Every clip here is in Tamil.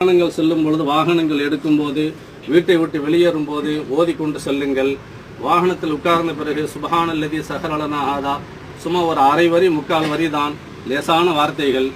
வாகனங்கள் செல்லும் பொழுது வாகனங்கள் எடுக்கும்போது வீட்டை விட்டு வெளியேறும் போது ஓதிக்கொண்டு செல்லுங்கள். வாகனத்தில் உட்கார்ந்த பிறகு சுபஹானல்லதி சஹரலனா ஆதா சும்மா ஒரு அரை வரி முக்கால் வரி தான் லேசான வார்த்தைகள்.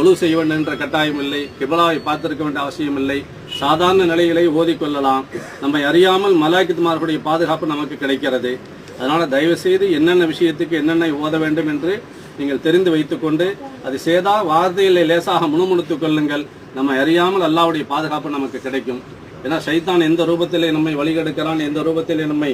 ஒழு செய்ய வேண்டும் என்ற கட்டாயம் இல்லை. கிபலாவை பார்த்திருக்க வேண்டிய அவசியம் இல்லை. சாதாரண நிலைகளை ஓதிக்கொள்ளலாம் நம்மை அறியாமல் மலாக்கித்துமார்களுடைய பாதுகாப்பு நமக்கு கிடைக்கிறது. அதனால் தயவு செய்து என்னென்ன விஷயத்துக்கு என்னென்ன ஓத வேண்டும் என்று நீங்கள் தெரிந்து வைத்துக்கொண்டு அது சேதா வார்த்தையில் லேசாக முணுமுணுத்துக் கொள்ளுங்கள். நம்ம அறியாமல் அல்லாவுடைய பாதுகாப்பு நமக்கு கிடைக்கும். ஏன்னா சைத்தான் எந்த ரூபத்திலே நம்மை வழிகெடுக்கிறான் எந்த ரூபத்திலே நம்மை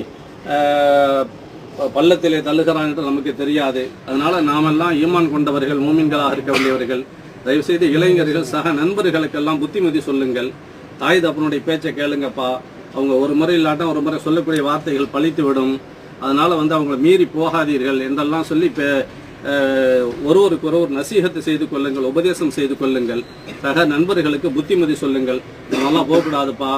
பள்ளத்திலே தள்ளுகிறான் என்று நமக்கு தெரியாது. அதனால நாமெல்லாம் ஈமான் கொண்டவர்கள் மூமின்களாக இருக்க வேண்டியவர்கள் தயவுசெய்து இளைஞர்கள் சக நண்பர்களுக்கெல்லாம் புத்திமதி சொல்லுங்கள். தாய் தப்பனுடைய பேச்சை கேளுங்கப்பா. அவங்க ஒரு முறை இல்லாட்டம் ஒரு முறை சொல்லக்கூடிய வார்த்தைகள் பழித்து விடும் அதனால வந்து அவங்கள மீறி போகாதீர்கள் என்றெல்லாம் சொல்லி இப்போ ஒருவருக்கு ஒருவர் நசீகத்து செய்து கொள்ளுங்கள் உபதேசம் செய்து கொள்ளுங்கள் சக நண்பர்களுக்கு புத்திமதி சொல்லுங்கள். இதெல்லாம் போகக்கூடாதுப்பா.